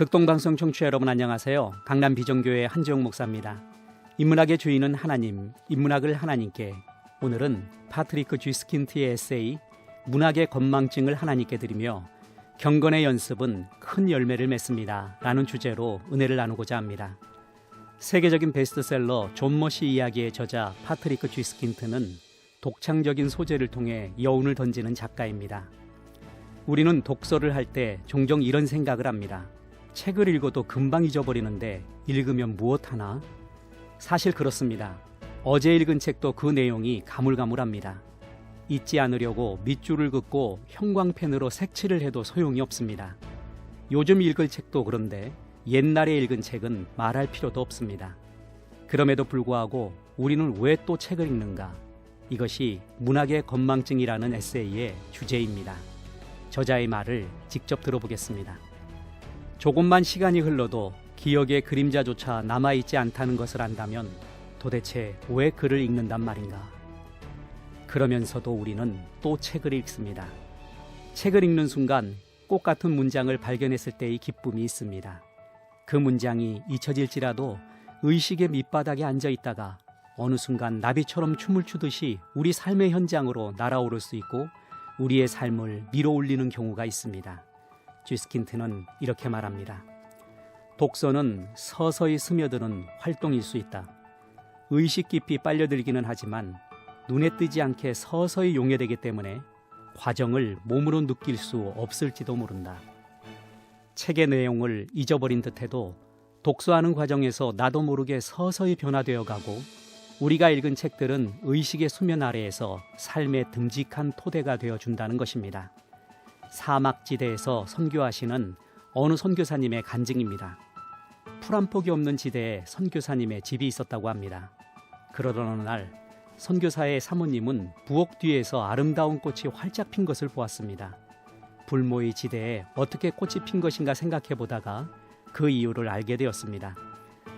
극동방송 청취자 여러분 안녕하세요. 강남 비전교회 한지영 목사입니다. 인문학의 주인은 하나님, 인문학을 하나님께. 오늘은 파트리크 쥐스킨트의 에세이 문학의 건망증을 하나님께 드리며 경건의 연습은 큰 열매를 맺습니다. 라는 주제로 은혜를 나누고자 합니다. 세계적인 베스트셀러 존 머시 이야기의 저자 파트리크 쥐스킨트는 독창적인 소재를 통해 여운을 던지는 작가입니다. 우리는 독서를 할 때 종종 이런 생각을 합니다. 책을 읽어도 금방 잊어버리는데 읽으면 무엇 하나? 사실 그렇습니다. 어제 읽은 책도 그 내용이 가물가물합니다. 잊지 않으려고 밑줄을 긋고 형광펜으로 색칠을 해도 소용이 없습니다. 요즘 읽을 책도 그런데 옛날에 읽은 책은 말할 필요도 없습니다. 그럼에도 불구하고 우리는 왜 또 책을 읽는가? 이것이 문학의 건망증이라는 에세이의 주제입니다. 저자의 말을 직접 들어보겠습니다. 조금만 시간이 흘러도 기억의 그림자조차 남아있지 않다는 것을 안다면 도대체 왜 글을 읽는단 말인가? 그러면서도 우리는 또 책을 읽습니다. 책을 읽는 순간 꽃 같은 문장을 발견했을 때의 기쁨이 있습니다. 그 문장이 잊혀질지라도 의식의 밑바닥에 앉아 있다가 어느 순간 나비처럼 춤을 추듯이 우리 삶의 현장으로 날아오를 수 있고 우리의 삶을 밀어 올리는 경우가 있습니다. 쥐스킨트는 이렇게 말합니다. 독서는 서서히 스며드는 활동일 수 있다. 의식 깊이 빨려들기는 하지만 눈에 띄지 않게 서서히 용해되기 때문에 과정을 몸으로 느낄 수 없을지도 모른다. 책의 내용을 잊어버린 듯해도 독서하는 과정에서 나도 모르게 서서히 변화되어 가고 우리가 읽은 책들은 의식의 수면 아래에서 삶의 듬직한 토대가 되어 준다는 것입니다. 사막지대에서 선교하시는 어느 선교사님의 간증입니다. 풀 한 폭이 없는 지대에 선교사님의 집이 있었다고 합니다. 그러던 어느 날 선교사의 사모님은 부엌 뒤에서 아름다운 꽃이 활짝 핀 것을 보았습니다. 불모의 지대에 어떻게 꽃이 핀 것인가 생각해 보다가 그 이유를 알게 되었습니다.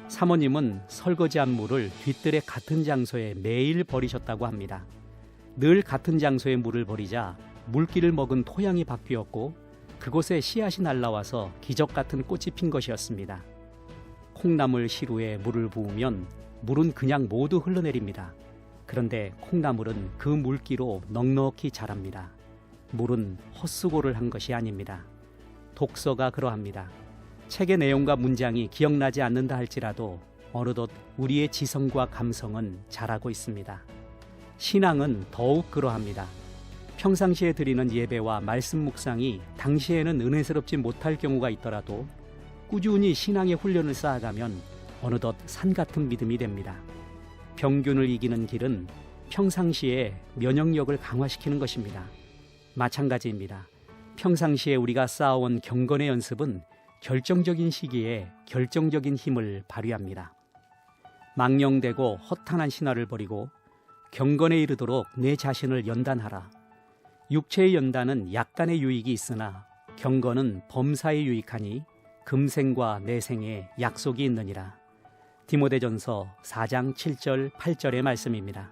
사모님은 설거지한 물을 뒤뜰의 같은 장소에 매일 버리셨다고 합니다. 늘 같은 장소에 물을 버리자 물기를 먹은 토양이 바뀌었고 그곳에 씨앗이 날라와서 기적 같은 꽃이 핀 것이었습니다. 콩나물 시루에 물을 부으면 물은 그냥 모두 흘러내립니다. 그런데 콩나물은 그 물기로 넉넉히 자랍니다. 물은 헛수고를 한 것이 아닙니다. 독서가 그러합니다. 책의 내용과 문장이 기억나지 않는다 할지라도 어느덧 우리의 지성과 감성은 자라고 있습니다. 신앙은 더욱 그러합니다. 평상시에 드리는 예배와 말씀 묵상이 당시에는 은혜스럽지 못할 경우가 있더라도 꾸준히 신앙의 훈련을 쌓아가면 어느덧 산 같은 믿음이 됩니다. 병균을 이기는 길은 평상시에 면역력을 강화시키는 것입니다. 마찬가지입니다. 평상시에 우리가 쌓아온 경건의 연습은 결정적인 시기에 결정적인 힘을 발휘합니다. 망령되고 허탄한 신화를 버리고 경건에 이르도록 내 자신을 연단하라. 육체의 연단은 약간의 유익이 있으나 경건은 범사에 유익하니 금생과 내생에 약속이 있느니라. 디모데전서 4장 7절 8절의 말씀입니다.